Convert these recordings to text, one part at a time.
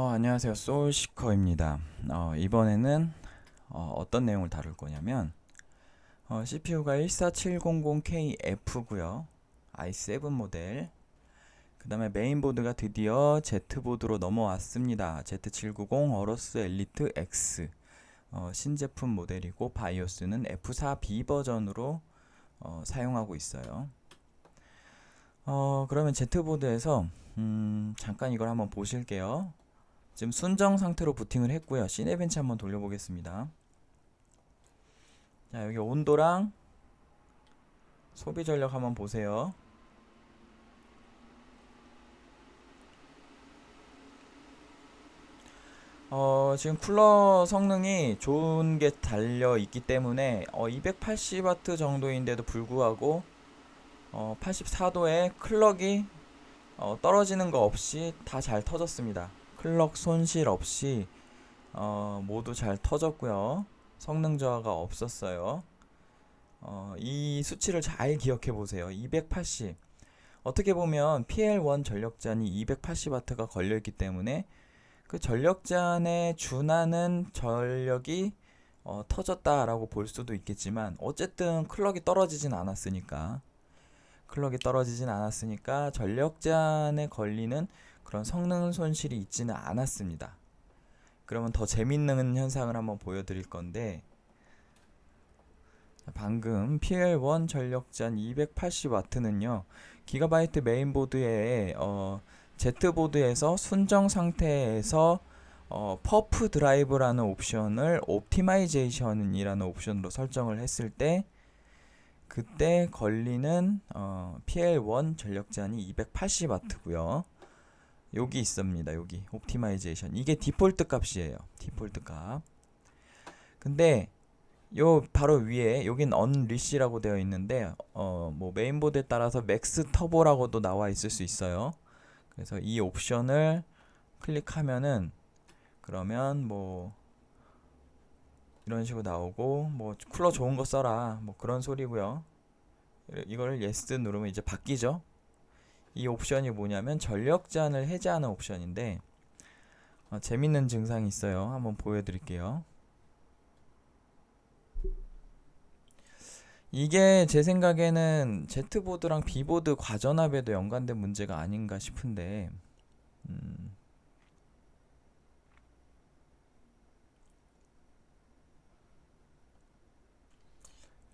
어, 안녕하세요. 소울시커입니다. 어, 이번에는 어, 떤 내용을 다룰 거냐면 어, CPU가 14700KF고요. i7 모델. 그 다음에 메인보드가 드디어 Z보드로 넘어왔습니다. Z790 어러스 엘리트 X. 어, 신제품 모델이고 바이오스는 F4B 버전으로 어, 사용하고 있어요. 어, 그러면 Z보드에서 음, 잠깐 이걸 한번 보실게요. 지금 순정 상태로 부팅을 했고요. 시네벤치 한번 돌려보겠습니다. 자, 여기 온도랑 소비 전력 한번 보세요. 어, 지금 쿨러 성능이 좋은 게 달려 있기 때문에 어, 280W 정도인데도 불구하고 어, 84도에 클럭이 어, 떨어지는 거 없이 다 잘 터졌습니다. 클럭 손실 없이 어, 모두 잘 터졌고요. 성능 저하가 없었어요. 어, 이 수치를 잘 기억해 보세요. 280. 어떻게 보면 PL1 전력잔이 280W가 걸려 있기 때문에 그 전력잔에 준하는 전력이 어, 터졌다라고 볼 수도 있겠지만 어쨌든 클럭이 떨어지진 않았으니까 클럭이 떨어지진 않았으니까 전력잔에 걸리는 그런 성능 손실이 있지는 않았습니다. 그러면 더 재밌는 현상을 한번 보여드릴 건데 방금 PL1 전력잔 280W는요 기가바이트 메인보드에 어, Z보드에서 순정 상태에서 어, 퍼프 드라이브라는 옵션을 옵티마이제이션이라는 옵션으로 설정을 했을 때 그때 걸리는 어, PL1 전력제한이 280W고요. 여기 있습니다. 여기 옵티마이제이션. 이게 디폴트 값이에요. 디폴트 값. 근데 요 바로 위에 여긴 언리시라고 되어 있는데 어 뭐 메인보드에 따라서 맥스 터보라고도 나와 있을 수 있어요. 그래서 이 옵션을 클릭하면은 그러면 뭐 이런 식으로 나오고 뭐 쿨러 좋은 거 써라 뭐 그런 소리고요. 이걸 예스 누르면 이제 바뀌죠. 이 옵션이 뭐냐면 전력 제한을 해제하는 옵션인데 어, 재밌는 증상이 있어요. 한번 보여드릴게요. 이게 제 생각에는 Z보드랑 B보드 과전압에도 연관된 문제가 아닌가 싶은데 음,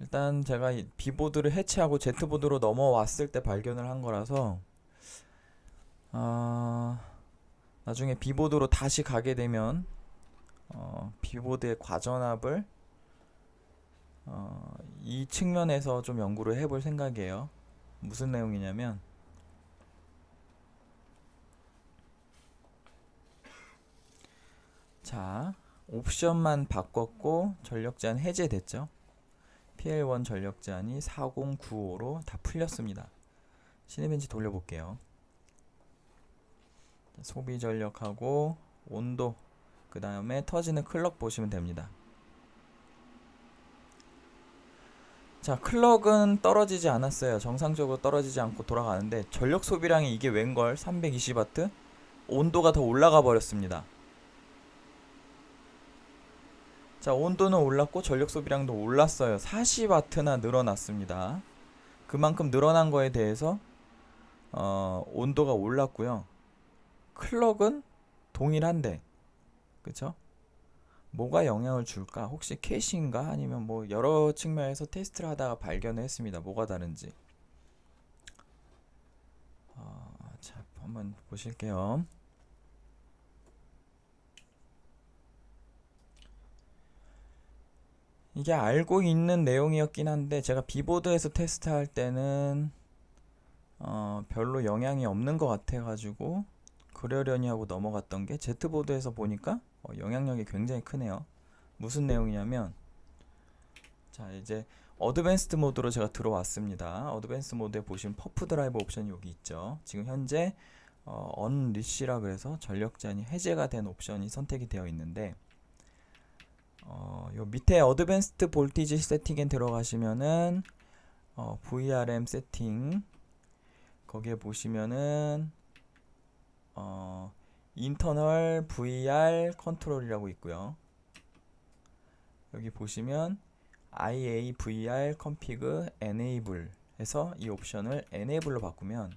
일단 제가 B보드를 해체하고 Z보드로 넘어왔을 때 발견을 한 거라서 어, 나중에 B보드로 다시 가게 되면 어, B보드의 과전압을 어, 이 측면에서 좀 연구를 해볼 생각이에요. 무슨 내용이냐면 자 옵션만 바꿨고 전력 제한 해제됐죠. PL1 전력 제한이 4095로 다 풀렸습니다. 시네벤치 돌려볼게요. 소비 전력하고 온도 그 다음에 터지는 클럭 보시면 됩니다. 자 클럭은 떨어지지 않았어요. 정상적으로 떨어지지 않고 돌아가는데 전력 소비량이 이게 웬걸 320W 온도가 더 올라가 버렸습니다. 자 온도는 올랐고 전력 소비량도 올랐어요. 40W나 늘어났습니다. 그만큼 늘어난 거에 대해서 어, 온도가 올랐고요. 클럭은 동일한데 그쵸? 뭐가 영향을 줄까? 혹시 캐시인가? 아니면 뭐 여러 측면에서 테스트를 하다가 발견을 했습니다. 뭐가 다른지. 어, 자, 한번 보실게요. 이게 알고 있는 내용이었긴 한데 제가 비보드에서 테스트할 때는 어, 별로 영향이 없는 것 같아가지고 그러려니 하고 넘어갔던 게 Z보드에서 보니까 어, 영향력이 굉장히 크네요. 무슨 내용이냐면 자 이제 어드밴스드 모드로 제가 들어왔습니다. 어드밴스 모드에 보시면 퍼프 드라이브 옵션이 여기 있죠. 지금 현재 어, 언리시라 그래서 전력 제한이 해제가 된 옵션이 선택이 되어 있는데 어, 요 밑에 어드밴스드 볼티지 세팅에 들어가시면은 어, VRM 세팅 거기에 보시면은 어, 인터널 VR 컨트롤이라고 있고요. 여기 보시면 IA VR config enable 해서 이 옵션을 enable로 바꾸면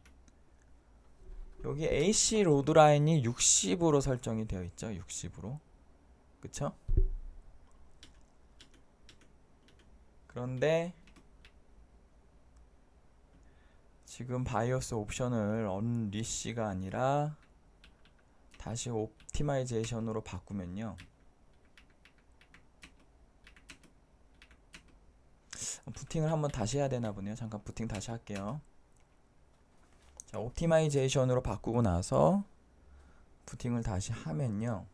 여기 AC 로드 라인이 60으로 설정이 되어 있죠. 60으로. 그쵸? 그런데 지금 바이오스 옵션을 언리시가 아니라 다시 옵티마이제이션으로 바꾸면요. 부팅을 한번 다시 해야 되나 보네요. 잠깐 부팅 다시 할게요. 자, 옵티마이제이션으로 바꾸고 나서 부팅을 다시 하면요.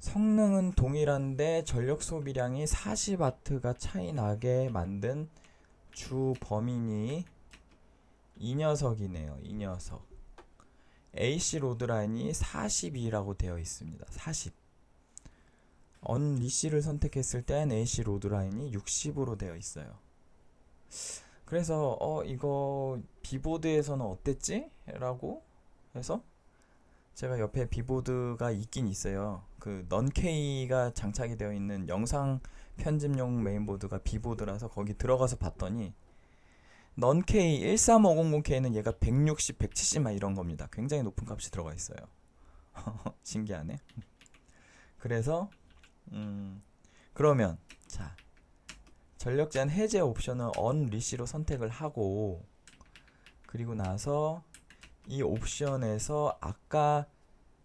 성능은 동일한데 전력 소비량이 40W가 차이 나게 만든 주 범인이 이 녀석이네요. 이 녀석. AC 로드 라인이 42라고 되어 있습니다. 40. 언리시를 선택했을 땐 AC 로드 라인이 60으로 되어 있어요. 그래서 어 이거 비보드에서는 어땠지? 라고 해서 제가 옆에 비보드가 있긴 있어요. 그 넌케이가 장착이 되어 있는 영상 편집용 메인보드가 비보드라서 거기 들어가서 봤더니 넌케이 13500K는 얘가 160, 170 막 이런 겁니다. 굉장히 높은 값이 들어가 있어요. 신기하네. 그래서 음 그러면 자 전력 제한 해제 옵션은 언리시로 선택을 하고 그리고 나서 이 옵션에서 아까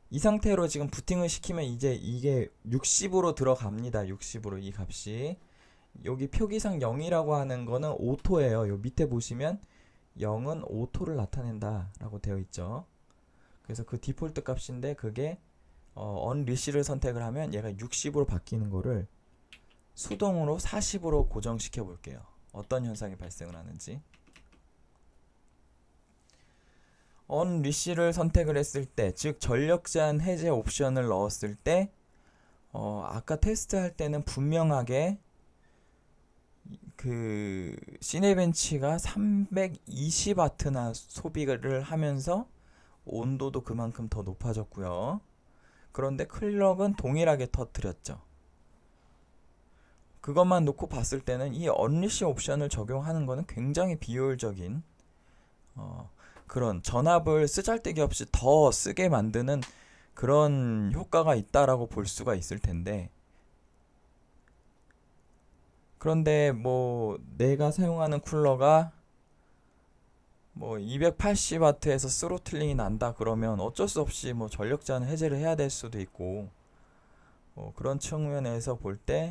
이 상태로 지금 부팅을 시키면 이제 이게 60으로 들어갑니다. 60으로 이 값이 여기 표기상 0이라고 하는 거는 오토예요. 요 밑에 보시면 0은 오토를 나타낸다라고 되어 있죠. 그래서 그 디폴트 값인데 그게 어, 언리시를 선택을 하면 얘가 60으로 바뀌는 거를 수동으로 40으로 고정시켜 볼게요. 어떤 현상이 발생을 하는지. 언리시를 선택을 했을 때, 즉 전력 제한 해제 옵션을 넣었을 때, 어, 아까 테스트할 때는 분명하게 그 시네벤치가 320와트나 소비를 하면서 온도도 그만큼 더 높아졌고요. 그런데 클럭은 동일하게 터뜨렸죠. 그것만 놓고 봤을 때는 이 언리시 옵션을 적용하는 것은 굉장히 비효율적인 어, 그런 전압을 쓰잘데기 없이 더 쓰게 만드는 그런 효과가 있다라고 볼 수가 있을 텐데 그런데 뭐 내가 사용하는 쿨러가 뭐 280W에서 스로틀링이 난다 그러면 어쩔 수 없이 뭐 전력 제한 해제를 해야 될 수도 있고 뭐 그런 측면에서 볼 때좀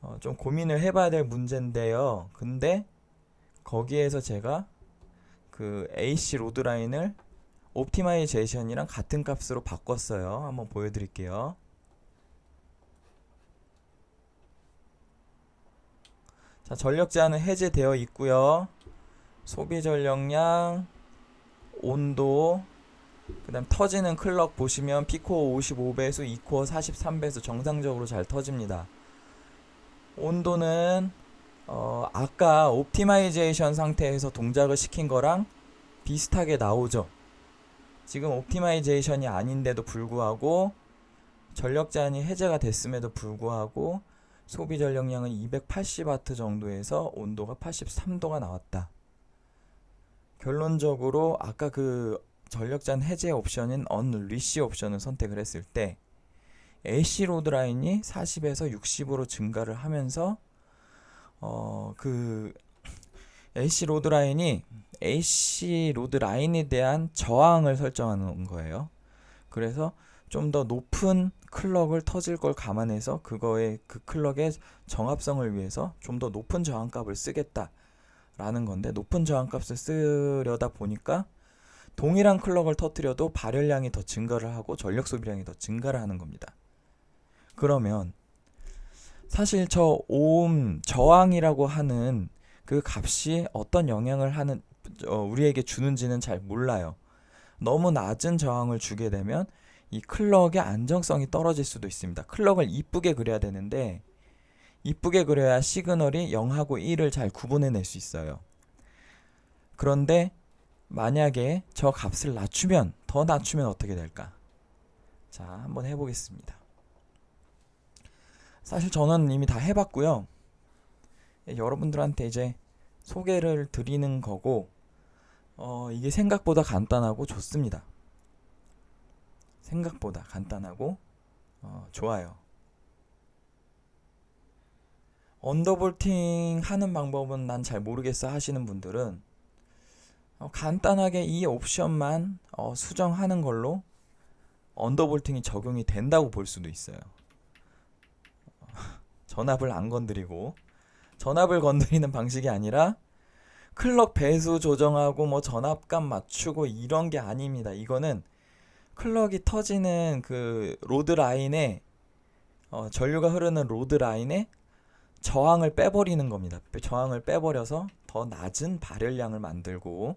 어 고민을 해봐야 될 문제인데요. 근데 거기에서 제가 그 AC 로드 라인을 옵티마이제이션이랑 같은 값으로 바꿨어요. 한번 보여드릴게요. 자, 전력 제한은 해제되어 있고요. 소비 전력량, 온도, 그다음 터지는 클럭 보시면 피코 55배수, 이코어 43배수 정상적으로 잘 터집니다. 온도는 어, 아까 옵티마이제이션 상태에서 동작을 시킨 거랑 비슷하게 나오죠. 지금 옵티마이제이션이 아닌데도 불구하고 전력 제한이 해제가 됐음에도 불구하고 소비 전력량은 280W 정도에서 온도가 83도가 나왔다. 결론적으로 아까 그 전력 제한 해제 옵션인 언리시 옵션을 선택을 했을 때 AC 로드 라인이 40에서 60으로 증가를 하면서 어, 그 AC 로드 라인이 AC 로드 라인에 대한 저항을 설정하는 거예요. 그래서 좀 더 높은 클럭을 터질 걸 감안해서 그거의 그 클럭의 정합성을 위해서 좀 더 높은 저항값을 쓰겠다라는 건데 높은 저항값을 쓰려다 보니까 동일한 클럭을 터뜨려도 발열량이 더 증가를 하고 전력 소비량이 더 증가를 하는 겁니다. 그러면 사실 저 오음 저항이라고 하는 그 값이 어떤 영향을 하는 어, 우리에게 주는지는 잘 몰라요. 너무 낮은 저항을 주게 되면 이 클럭의 안정성이 떨어질 수도 있습니다. 클럭을 이쁘게 그려야 되는데 이쁘게 그려야 시그널이 0하고 1을 잘 구분해낼 수 있어요. 그런데 만약에 저 값을 낮추면 더 낮추면 어떻게 될까? 자, 한번 해보겠습니다. 사실 저는 이미 다 해봤고요. 예, 여러분들한테 이제 소개를 드리는 거고, 어, 이게 생각보다 간단하고 좋습니다. 생각보다 간단하고 어, 좋아요. 언더볼팅 하는 방법은 난 잘 모르겠어 하시는 분들은 어, 간단하게 이 옵션만 어, 수정하는 걸로 언더볼팅이 적용이 된다고 볼 수도 있어요. 어, 전압을 안 건드리고 전압을 건드리는 방식이 아니라 클럭 배수 조정하고 뭐 전압감 맞추고 이런 게 아닙니다. 이거는 클럭이 터지는 그 로드 라인에 어, 전류가 흐르는 로드 라인에 저항을 빼버리는 겁니다. 빼- 저항을 빼버려서 더 낮은 발열량을 만들고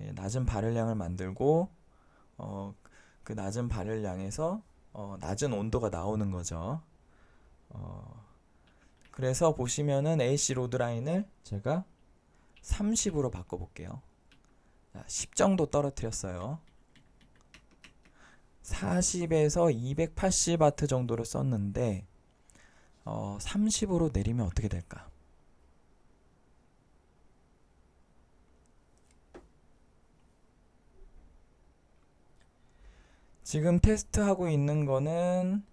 예, 낮은 발열량을 만들고 어, 그 낮은 발열량에서 어, 낮은 온도가 나오는 거죠. 어, 그래서 보시면은 AC 로드 라인을 제가 30으로 바꿔볼게요. 자, 10 정도 떨어뜨렸어요. 40에서 280와트 정도를 썼는데 어, 30으로 내리면 어떻게 될까? 지금 테스트하고 있는 거는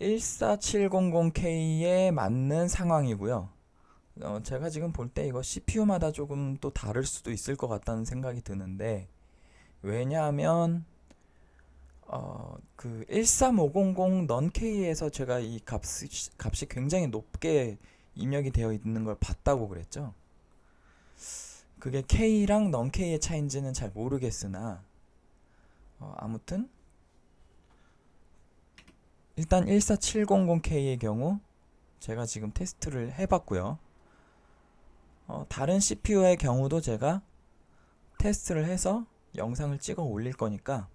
14700K에 맞는 상황이고요. 어, 제가 지금 볼 때 이거 CPU마다 조금 또 다를 수도 있을 것 같다는 생각이 드는데 왜냐하면 어, 그 13500 넌K에서 제가 이 값이, 값이 굉장히 높게 입력이 되어 있는 걸 봤다고 그랬죠. 그게 K랑 넌K의 차이인지는 잘 모르겠으나 어, 아무튼 일단 14700K의 경우 제가 지금 테스트를 해봤고요. 어, 다른 CPU의 경우도 제가 테스트를 해서 영상을 찍어 올릴 거니까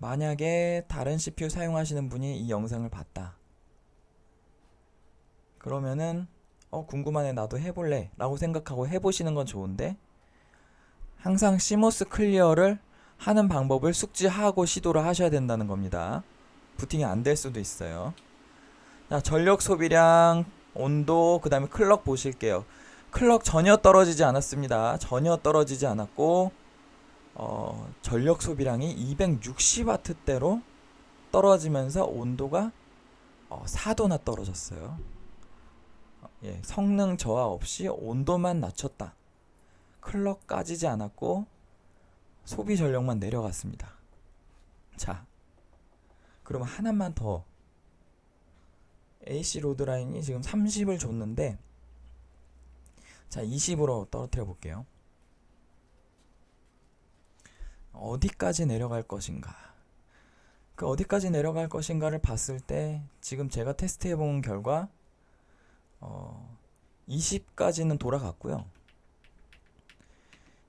만약에 다른 CPU 사용하시는 분이 이 영상을 봤다. 그러면은 어 궁금하네 나도 해볼래 라고 생각하고 해보시는 건 좋은데 항상 시모스 클리어를 하는 방법을 숙지하고 시도를 하셔야 된다는 겁니다. 부팅이 안 될 수도 있어요. 자, 전력 소비량, 온도, 그 다음에 클럭 보실게요. 클럭 전혀 떨어지지 않았습니다. 전혀 떨어지지 않았고, 어, 전력 소비량이 260와트대로 떨어지면서 온도가 어, 4도나 떨어졌어요. 어, 예, 성능 저하 없이 온도만 낮췄다. 클럭 까지지 않았고 소비 전력만 내려갔습니다. 자, 그럼 하나만 더 AC 로드 라인이 지금 30을 줬는데 자 20으로 떨어뜨려 볼게요. 어디까지 내려갈 것인가? 그 어디까지 내려갈 것인가를 봤을 때 지금 제가 테스트해 본 결과 어 20까지는 돌아갔고요.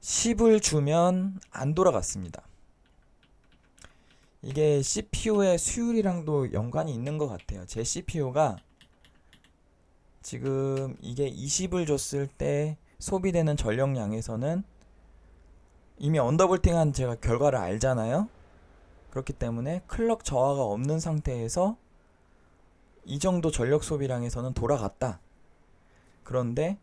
10을 주면 안 돌아갔습니다. 이게 CPU의 수율이랑도 연관이 있는 것 같아요. 제 CPU가 지금 이게 20을 줬을 때 소비되는 전력량에서는 이미 언더볼팅한 제가 결과를 알잖아요. 그렇기 때문에 클럭 저하가 없는 상태에서 이 정도 전력 소비량에서는 돌아갔다. 그런데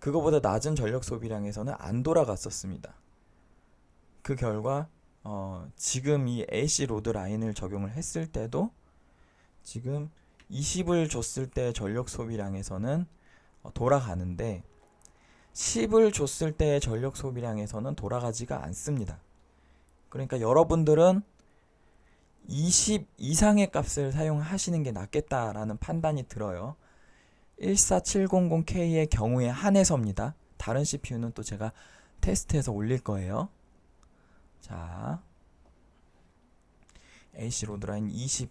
그거보다 낮은 전력 소비량에서는 안 돌아갔었습니다. 그 결과 어, 지금 이 AC 로드 라인을 적용을 했을 때도 지금 20을 줬을 때 전력 소비량에서는 어, 돌아가는데 10을 줬을 때의 전력 소비량에서는 돌아가지가 않습니다. 그러니까 여러분들은 20 이상의 값을 사용하시는 게 낫겠다라는 판단이 들어요. 14700K의 경우에 한해서입니다. 다른 CPU는 또 제가 테스트해서 올릴 거예요. 자, AC 로드라인 20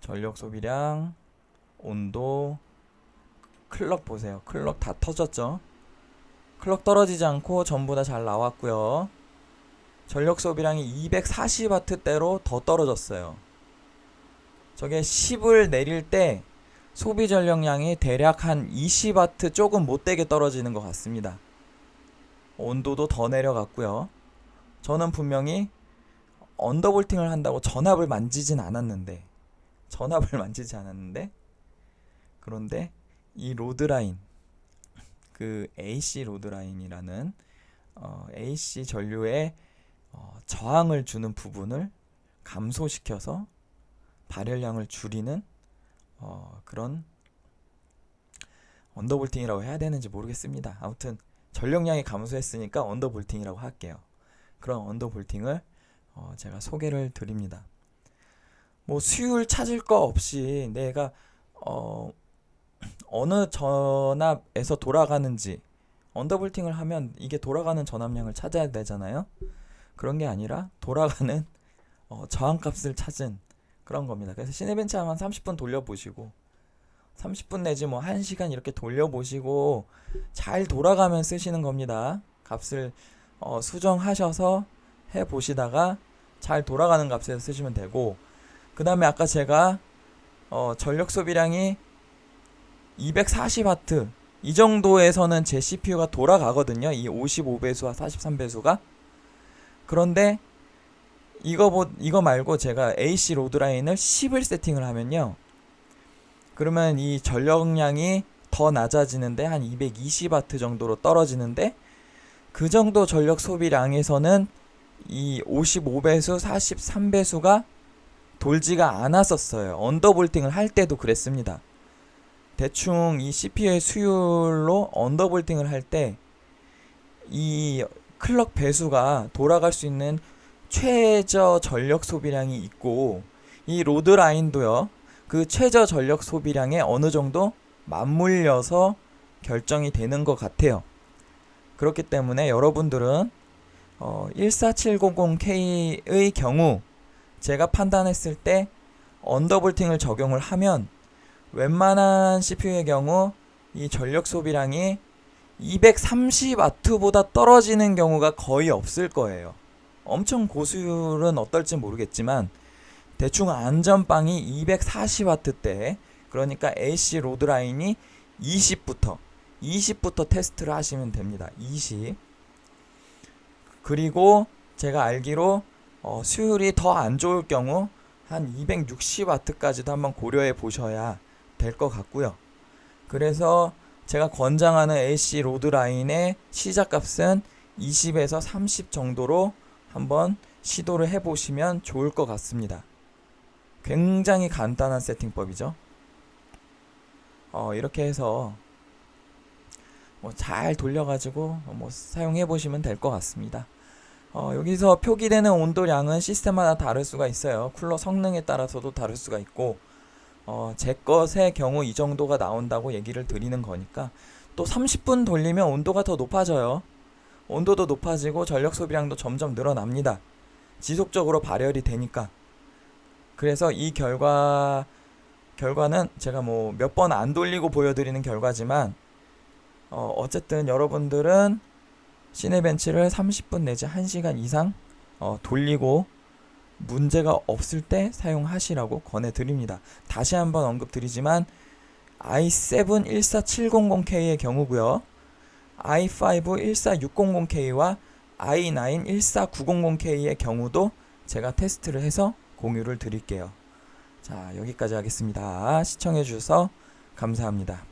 전력 소비량 온도 클럭 보세요. 클럭 다 터졌죠? 클럭 떨어지지 않고 전부 다 잘 나왔고요. 전력 소비량이 240W대로 더 떨어졌어요. 저게 10을 내릴 때 소비 전력량이 대략 한 20와트 조금 못되게 떨어지는 것 같습니다. 온도도 더 내려갔고요. 저는 분명히 언더볼팅을 한다고 전압을 만지진 않았는데 전압을 만지지 않았는데 그런데 이 로드라인 그 AC 로드라인이라는 어, AC 전류에 어, 저항을 주는 부분을 감소시켜서 발열량을 줄이는 어, 그런 언더볼팅이라고 해야 되는지 모르겠습니다. 아무튼 전력량이 감소했으니까 언더볼팅이라고 할게요. 그런 언더볼팅을 어, 제가 소개를 드립니다. 뭐 수율 찾을 거 없이 내가 어, 어느 전압에서 돌아가는지 언더볼팅을 하면 이게 돌아가는 전압량을 찾아야 되잖아요. 그런 게 아니라 돌아가는 어, 저항값을 찾은 그런 겁니다. 그래서 시네벤치 한 30분 돌려보시고 30분 내지 뭐 1시간 이렇게 돌려보시고 잘 돌아가면 쓰시는 겁니다. 값을 어, 수정하셔서 해 보시다가 잘 돌아가는 값에서 쓰시면 되고 그 다음에 아까 제가 어, 전력 소비량이 240W 이 정도에서는 제 CPU가 돌아가거든요. 이 55배수와 43배수가 그런데 이거 보, 이거 말고 제가 AC 로드라인을 10을 세팅을 하면요. 그러면 이 전력량이 더 낮아지는데 한 220W 정도로 떨어지는데 그 정도 전력 소비량에서는 이 55배수, 43배수가 돌지가 않았었어요. 언더볼팅을 할 때도 그랬습니다. 대충 이 CPU의 수율로 언더볼팅을 할 때 이 클럭 배수가 돌아갈 수 있는 최저 전력 소비량이 있고 이 로드 라인도요. 그 최저 전력 소비량에 어느 정도 맞물려서 결정이 되는 것 같아요. 그렇기 때문에 여러분들은 어, 14700K의 경우 제가 판단했을 때 언더볼팅을 적용을 하면 웬만한 CPU의 경우 이 전력 소비량이 230W보다 떨어지는 경우가 거의 없을 거예요. 엄청 고수율은 어떨지 모르겠지만 대충 안전빵이 240W대 그러니까 AC 로드 라인이 20부터 20부터 테스트를 하시면 됩니다. 20 그리고 제가 알기로 어, 수율이 더 안 좋을 경우 한 260W까지도 한번 고려해 보셔야 될 것 같고요. 그래서 제가 권장하는 AC 로드 라인의 시작값은 20에서 30 정도로 한번 시도를 해 보시면 좋을 것 같습니다. 굉장히 간단한 세팅법이죠. 어, 이렇게 해서 뭐 잘 돌려가지고 뭐 사용해 보시면 될 것 같습니다. 어, 여기서 표기되는 온도량은 시스템마다 다를 수가 있어요. 쿨러 성능에 따라서도 다를 수가 있고, 어, 제 것의 경우 이 정도가 나온다고 얘기를 드리는 거니까, 또 30분 돌리면 온도가 더 높아져요. 온도도 높아지고 전력 소비량도 점점 늘어납니다. 지속적으로 발열이 되니까. 그래서 이 결과, 결과는 제가 뭐 몇 번 안 돌리고 보여드리는 결과지만, 어, 어쨌든 여러분들은 시네벤치를 30분 내지 1시간 이상 어, 돌리고 문제가 없을 때 사용하시라고 권해드립니다. 다시 한번 언급드리지만 i7 14700K의 경우고요. i5 14600K와 i9 14900K의 경우도 제가 테스트를 해서 공유를 드릴게요. 자, 여기까지 하겠습니다. 시청해 주셔서 감사합니다.